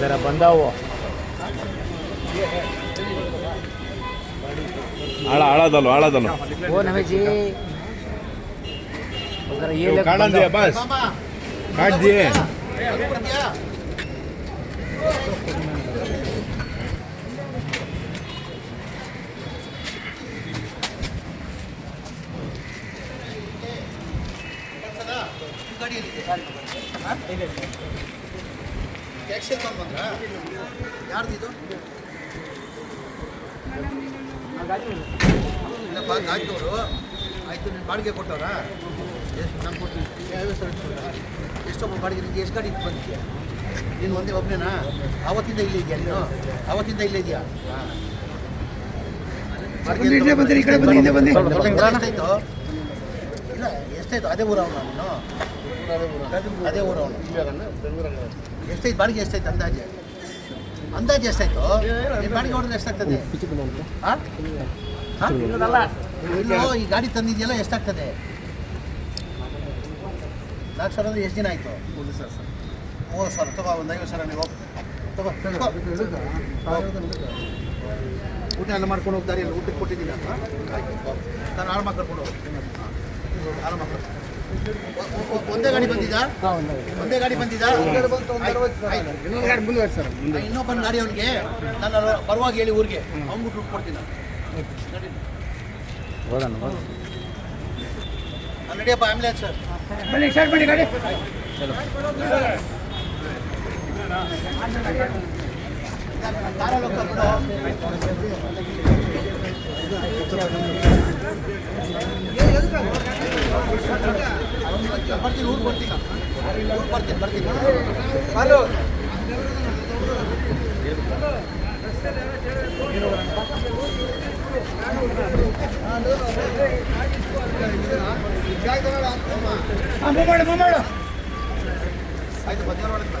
ಜರ ಬಂದಾವು? ಆಳ ಆಳದಲ್ವ ಆಳದಲ್ವ ಓ ನಮೇಜಿ. ಒಂಥರ ಏಲೆ ಕಾಣಂದಿ ಬಸ್. ಕಾಡ್ದಿ ಟ್ಯಾಕ್ಸಿಯಲ್ಲಿ ತಂದು ಬಂದ್ರಾ? ಯಾರ್ದಿದು ಇಲ್ಲಪ್ಪ ಗಾಡಿದವರು ಆಯಿತು ನೀನು ಬಾಡಿಗೆ ಕೊಟ್ಟವ್ರಾ? ಎಷ್ಟು ನಾನು ಕೊಡ್ತೀನಿ. ಎಷ್ಟೊಬ್ಬ ಬಾಡಿಗೆ ನಿಂಗೆ? ಎಷ್ಟು ಗಾಡಿ ಬಂದಿದ್ಯಾ ನೀನು ಒಂದೇ ಒಬ್ಬನೇನಾ ಅವತ್ತಿಂದ ಇಲ್ಲೇ ಇದೆಯಾ ನೀನು? ಅವತ್ತಿಂದ ಇಲ್ಲೇ ಇದೆಯಾ? ಹಾಂ. ಇಲ್ಲೇ. ಎಷ್ಟಾಯ್ತು ಅದೇ ಊರ ಅವನು ನೀನು. ಅದೇ ಊರು. ಅವನು. ಎಷ್ಟಾಯ್ತು ಬಾಡಿಗೆ ಎಷ್ಟಾಯ್ತು ಅಂದಾಜು? ಅಂದಾಜು ಎಷ್ಟಾಯ್ತು? ನಿಮ್ಮ ಬಾಡಿಗೆ ಹೊಡೆದ್ರೆ ಎಷ್ಟಾಗ್ತದೆ? ಇಲ್ಲೋ ಈ ಗಾಡಿ ತಂದಿದ್ಯಲ್ಲ ಎಷ್ಟಾಗ್ತದೆ? ನಾಲ್ಕು ಸಾವಿರ ಅಂದ್ರೆ ಎಷ್ಟು ದಿನ ಆಯಿತು? ಮೂರು ಸಾವಿರ ತಗೋ ಒಂದು ಐವತ್ತು ಸಾವಿರ ನೀವು. ತಗೋ. ಊಟ ಎಲ್ಲ ಮಾಡ್ಕೊಂಡು ಹೋಗ್ತಾರೆ ಇಲ್ಲ ಊಟಕ್ಕೆ ಕೊಟ್ಟಿದ್ದೀನಿ ಅಂತ ನಾನು ಮಕ್ಕಳು ಕರ್ಕೊಂಡು ಹೋಗ್ತೀನಿ ಆರು ಗಾಡಿ ಒ- ಒಂದೇ ಗಾಡಿ. ಬಂದಿದ್ದಾ ಇನ್ನೊಂದು ಗಾಡಿ ಮುಂದುವರೆ ಸರ್ ಇನ್ನೊಬ್ಬ ಗಾಡಿ ಅವನಿಗೆ. ನಾನು ಪರವಾಗಿ ಹೇಳಿ ಊರಿಗೆ. ದುಡ್ಡು ಕೊಡ್ತೀನಿ ನಡಿಯಪ್ಪ ಆಂಬ್ಯುಲೆನ್ಸ್ ಸರ್ ಬನ್ನಿ ಸ್ಟಾರ್ಟ್ ಮಾಡಿ ಗಾಡಿ. ಚಲೋ. ಬರ್ತೀನಿ ಊರು ಬರ್ತೀನಿ ಬರ್ತೀನಿ ಹಲೋ ಮಾಡಿ ಮಾಡು ಆಯ್ತು ಮಧ್ಯಾಹ್ನ ಒಳಗೆ ಬಾ.